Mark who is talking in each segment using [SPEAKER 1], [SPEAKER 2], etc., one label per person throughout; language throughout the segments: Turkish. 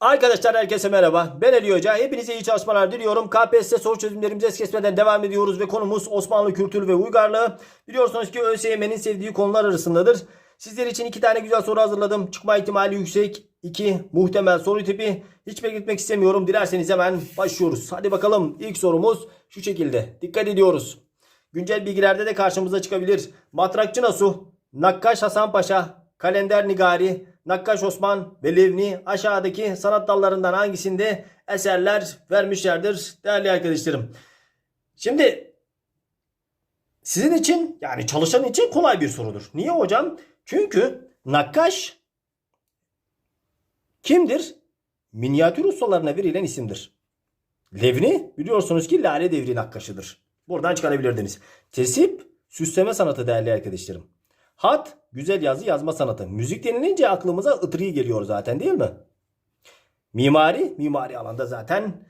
[SPEAKER 1] Arkadaşlar herkese merhaba. Ben Ali Hoca. Hepinize iyi çalışmalar diliyorum. KPSS soru çözümlerimize es kesmeden devam ediyoruz ve konumuz Osmanlı kültürü ve uygarlığı. Biliyorsunuz ki ÖSYM'nin sevdiği konular arasındadır. Sizler için iki tane güzel soru hazırladım. Çıkma ihtimali yüksek. iki muhtemel soru tipi. Hiç bekletmek istemiyorum. Dilerseniz hemen başlıyoruz. Hadi bakalım. İlk sorumuz şu şekilde. Dikkat ediyoruz. Güncel bilgilerde de karşımıza çıkabilir. Matrakçı Nasuh, Nakkaş Hasan Paşa, Kalender Nigari, Nakkaş Osman ve aşağıdaki sanat dallarından hangisinde eserler vermişlerdir değerli arkadaşlarım. Şimdi sizin için yani çalışan için kolay bir sorudur. Niye hocam? Çünkü Nakkaş kimdir? Minyatür ustalarına verilen isimdir. Levni biliyorsunuz ki Lale Devri nakkaşıdır. Buradan çıkarabilirdiniz. Tesip süsleme sanatı değerli arkadaşlarım. Hat güzel yazı yazma sanatı. Müzik denilince aklımıza ıtri geliyor zaten değil mi? Mimari, mimari alanda zaten.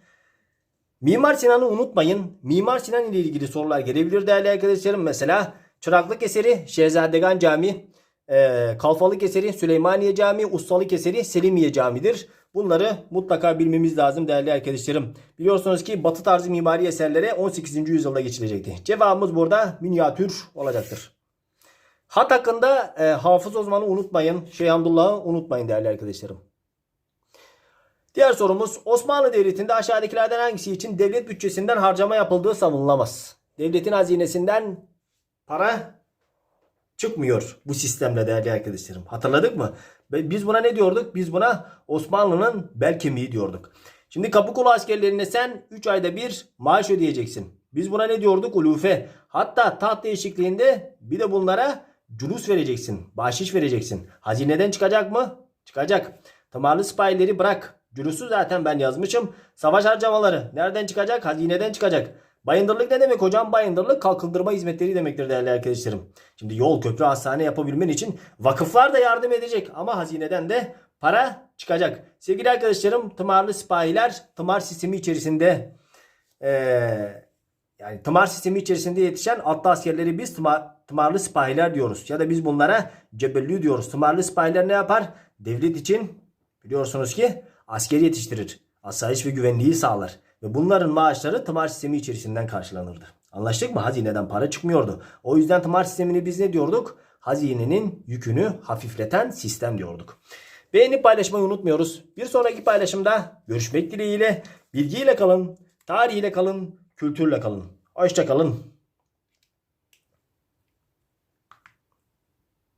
[SPEAKER 1] Mimar Sinan'ı unutmayın. Mimar Sinan ile ilgili sorular gelebilir değerli arkadaşlarım. Mesela Çıraklık eseri Şehzadegan Camii, e, Kalfalık eseri Süleymaniye Camii, Ustalık eseri Selimiye Camii'dir. Bunları mutlaka bilmemiz lazım değerli arkadaşlarım. Biliyorsunuz ki batı tarzı mimari eserlere 18. yüzyılda geçilecekti. Cevabımız burada minyatür olacaktır. Hat hakkında e, Hafız Osman'ı unutmayın. Şeyh unutmayın değerli arkadaşlarım. Diğer sorumuz Osmanlı Devleti'nde aşağıdakilerden hangisi için devlet bütçesinden harcama yapıldığı savunulamaz? Devletin hazinesinden para çıkmıyor bu sistemle değerli arkadaşlarım. Hatırladık mı? Biz buna ne diyorduk? Biz buna Osmanlı'nın bel kemiği diyorduk. Şimdi Kapıkulu askerlerine sen 3 ayda bir maaş ödeyeceksin. Biz buna ne diyorduk? Ulufe. Hatta taht değişikliğinde bir de bunlara culus vereceksin. Bahşiş vereceksin. Hazineden çıkacak mı? Çıkacak. Tımarlı sipahileri bırak. Culusu zaten ben yazmışım. Savaş harcamaları. Nereden çıkacak? Hazineden çıkacak. Bayındırlık ne demek hocam? Bayındırlık kalkındırma hizmetleri demektir değerli arkadaşlarım. Şimdi yol, köprü, hastane yapabilmen için vakıflar da yardım edecek ama hazineden de para çıkacak. Sevgili arkadaşlarım tımarlı sipahiler tımar sistemi içerisinde eee, yani tımar sistemi içerisinde yetişen atlı askerleri biz tımar, tımarlı sipahiler diyoruz. Ya da biz bunlara cebellü diyoruz. Tımarlı sipahiler ne yapar? Devlet için biliyorsunuz ki asker yetiştirir. Asayiş ve güvenliği sağlar. Ve bunların maaşları tımar sistemi içerisinden karşılanırdı. Anlaştık mı? Hazineden para çıkmıyordu. O yüzden tımar sistemini biz ne diyorduk? Hazinenin yükünü hafifleten sistem diyorduk. Beğenip paylaşmayı unutmuyoruz. Bir sonraki paylaşımda görüşmek dileğiyle bilgiyle kalın, tarihiyle kalın, kültürle kalın. Hoşça kalın.